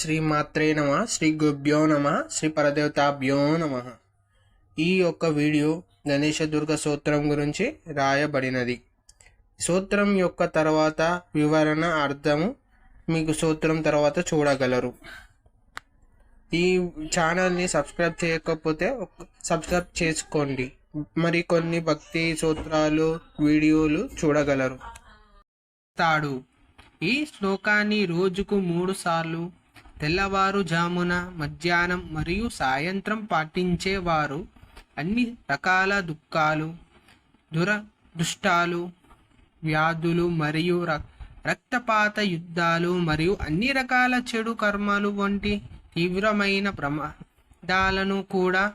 శ్రీమాత్రే నమ శ్రీ గుభ్యో నమ శ్రీ పరదేవతాభ్యో నమ. ఈ యొక్క వీడియో గణేష దుర్గ సూత్రం గురించి రాయబడినది. సూత్రం యొక్క తర్వాత వివరణ అర్థము మీకు సూత్రం తర్వాత చూడగలరు. ఈ ఛానల్ని సబ్స్క్రైబ్ చేయకపోతే సబ్స్క్రైబ్ చేసుకోండి. మరి కొన్ని భక్తి సూత్రాలు వీడియోలు చూడగలరు. తాడు. ఈ శ్లోకాన్ని రోజుకు మూడు సార్లు తెల్లవారుజామున మధ్యాహ్నం మరియు సాయంత్రం పాటించేవారు అన్ని రకాల దుఃఖాలు దురదృష్టాలు వ్యాధులు మరియు రక్తపాత యుద్ధాలు మరియు అన్ని రకాల చెడు కర్మలు వంటి తీవ్రమైన ప్రమాదాలను కూడా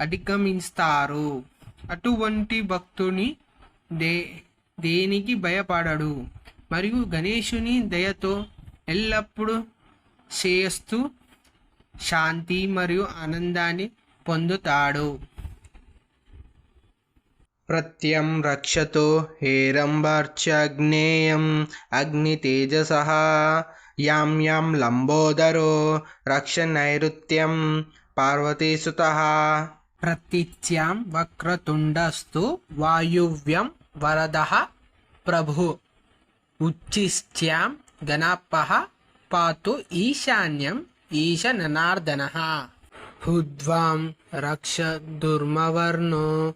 అధిగమిస్తారు. అటువంటి భక్తుని దే దేనికి భయపడడు. మరియు గణేశుని దయతో ఎల్లప్పుడూ శ్రేయస్సు శాంతి మరియు ఆనందాన్ని పొందుతాడు. ప్రత్యం రక్షతో హేరంబర్చగ్నేయం అగ్నితేజస. యాం యాం లంబోదరో రక్ష నైరుత్యం పార్వతీసుత. ప్రతిత్యాం వక్రతుండస్తు వాయువ్యం వరద ప్రభు. ఉచ్చిష్ట్యాం గణపః పాతు ఈశాన్యం ఈశ ననార్దన హుద్వాం రక్ష దుర్మవర్ణో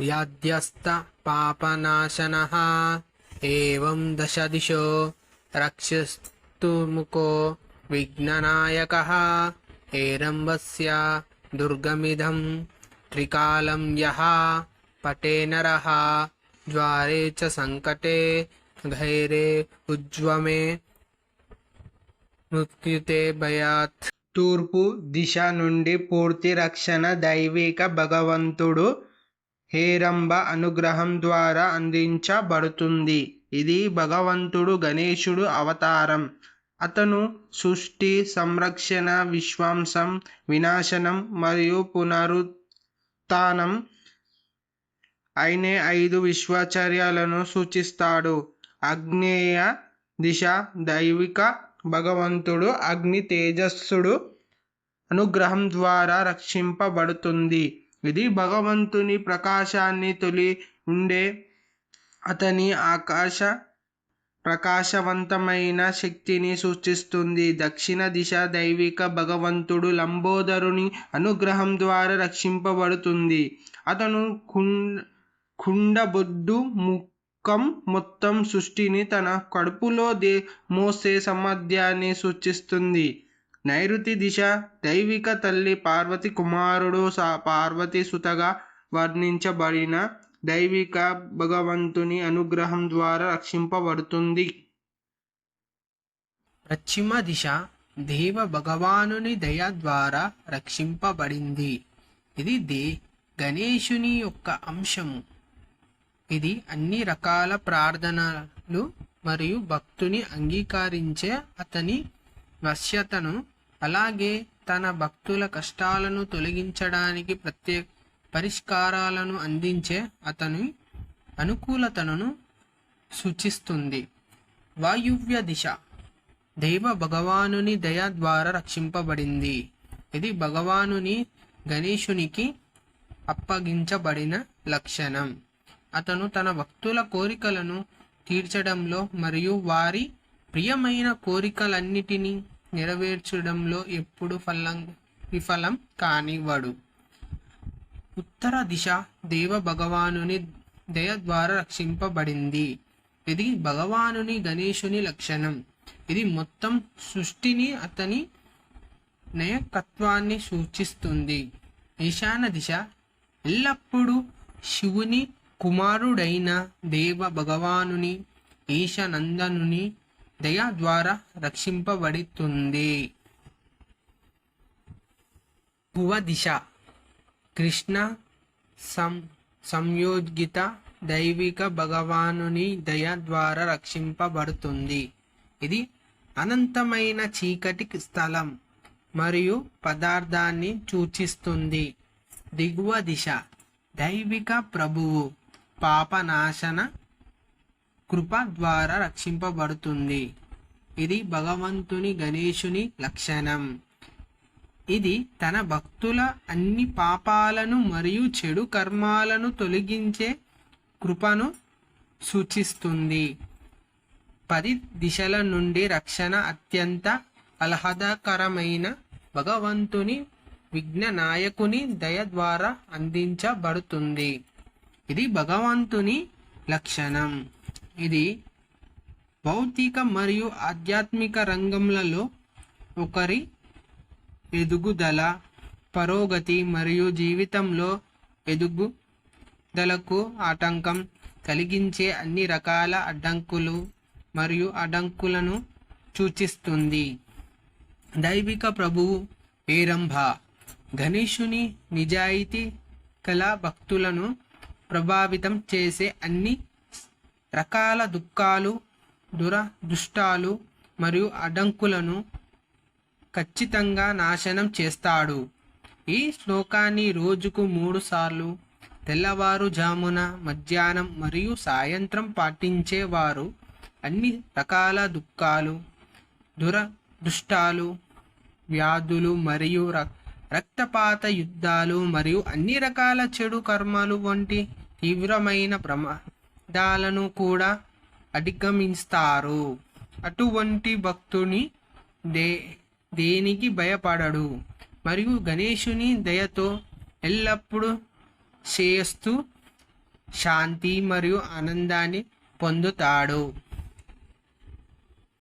యాద్యస్త పాపనాశన ఏం దశ దిశో రక్షస్తుముఖో విఘ్ననాయక. హేరంబస్య దుర్గమిదం త్రికాలం యహ పటే నర. ద్వారే చ సంకటే ఘైరే ఉజ్వమే మృత్యుతే భయాత్. తూర్పు దిశ నుండి పూర్తి రక్షణ దైవిక భగవంతుడు హేరంబ అనుగ్రహం ద్వారా అందించబడుతుంది. ఇది భగవంతుడు గణేశుడు అవతారం. అతను సృష్టి సంరక్షణ విశ్వాంసం వినాశనం మరియు పునరుత్నం అయినే ఐదు విశ్వచర్యలను సూచిస్తాడు. అగ్నేయ దిశ దైవిక భగవంతుడు అగ్ని తేజస్సుడు అనుగ్రహం ద్వారా రక్షింపబడుతుంది. ఇది భగవంతుని ప్రకాశాన్ని తొలి ఉండే అతని ఆకాశ ప్రకాశవంతమైన శక్తిని సూచిస్తుంది. దక్షిణ దిశ దైవిక భగవంతుడు లంబోదరుని అనుగ్రహం ద్వారా రక్షింపబడుతుంది. అతను కుండ ము ముఖం మొత్తం సృష్టిని తన కడుపులో దే మోసే సామర్థ్యాన్ని సూచిస్తుంది. నైరుతి దిశ దైవిక తల్లి పార్వతి కుమారుడు సా పార్వతి సుతగా వర్ణించబడిన దైవిక భగవంతుని అనుగ్రహం ద్వారా రక్షింపబడుతుంది. పశ్చిమ దిశ దేవ భగవానుని దయ ద్వారా రక్షింపబడింది. ఇది దే గణేశుని యొక్క అంశము. ఇది అన్ని రకాల ప్రార్థనలు మరియు భక్తుని అంగీకరించే అతని వశ్యతను. అలాగే తన భక్తుల కష్టాలను తొలగించడానికి ప్రత్యేక పరిష్కారాలను అందించే అతని అనుకూలతను సూచిస్తుంది. వాయువ్య దిశ. దైవ భగవానుని దయ ద్వారా రక్షింపబడింది. ఇది భగవానుని గణేశునికి అప్పగించబడిన లక్షణం. అతను తన భక్తుల కోరికలను తీర్చడంలో మరియు వారి ప్రియమైన కోరికలన్నిటినీ నెరవేర్చడంలో ఎప్పుడు ఫలం విఫలం కానివ్వడు. ఉత్తర దిశ దేవ భగవానుని దయ ద్వారా రక్షింపబడింది. ఇది భగవానుని గణేశుని లక్షణం. ఇది మొత్తం సృష్టిని అతని నయకత్వాన్ని సూచిస్తుంది. ఈశాన దిశ ఎల్లప్పుడూ శివుని కుమారుడైన దేవ భగవానుని ఈశనందనుని దయ ద్వారా రక్షింపబడుతుంది. భువ దిశ. కృష్ణ సం సంయోగిత దైవిక భగవానుని దయ ద్వారా రక్షింపబడుతుంది. ఇది అనంతమైన చీకటి స్థలం మరియు పదార్థాన్ని సూచిస్తుంది. దిగువ దిశ. దైవిక ప్రభువు. పాపనాశన కృప ద్వారా రక్షింపబడుతుంది. ఇది భగవంతుని గణేశుని లక్షణం. ఇది తన భక్తుల అన్ని పాపాలను మరియు చెడు కర్మాలను తొలగించే కృపను సూచిస్తుంది. పది దిశల నుండి రక్షణ అత్యంత ఆహ్లాదకరమైన భగవంతుని విఘ్న నాయకుని దయ ద్వారా అందించబడుతుంది. ఇది భగవంతుని లక్షణం. ఇది భౌతిక మరియు ఆధ్యాత్మిక రంగంలలో ఒకరి ఎదుగుదల పరోగతి మరియు జీవితంలో ఎదుగుదలకు ఆటంకం కలిగించే అన్ని రకాల అడ్డంకులు మరియు అడ్డంకులను సూచిస్తుంది. దైవిక ప్రభువు పేరంభ గణేషుని నిజాయితీ కళ భక్తులను ప్రభావితం చేసే అన్ని రకాల దుఃఖాలు దురదృష్టాలు మరియు అడంకులను ఖచ్చితంగా నాశనం చేస్తాడు. ఈ శ్లోకాన్ని రోజుకు మూడు సార్లు తెల్లవారుజామున మధ్యాహ్నం మరియు సాయంత్రం పాటించేవారు అన్ని రకాల దుఃఖాలు దురదృష్టాలు వ్యాధులు మరియు రక్- రక్తపాత యుద్ధాలు మరియు అన్ని రకాల చెడు కర్మలు వంటి తీవ్రమైన ప్రమాదాలను కూడా అధిగమిస్తారు. అటువంటి భక్తుని దే దేనికి భయపడడు. మరియు గణేశుని దయతో ఎల్లప్పుడూ చేస్తూ శాంతి మరియు ఆనందాన్ని పొందుతాడు.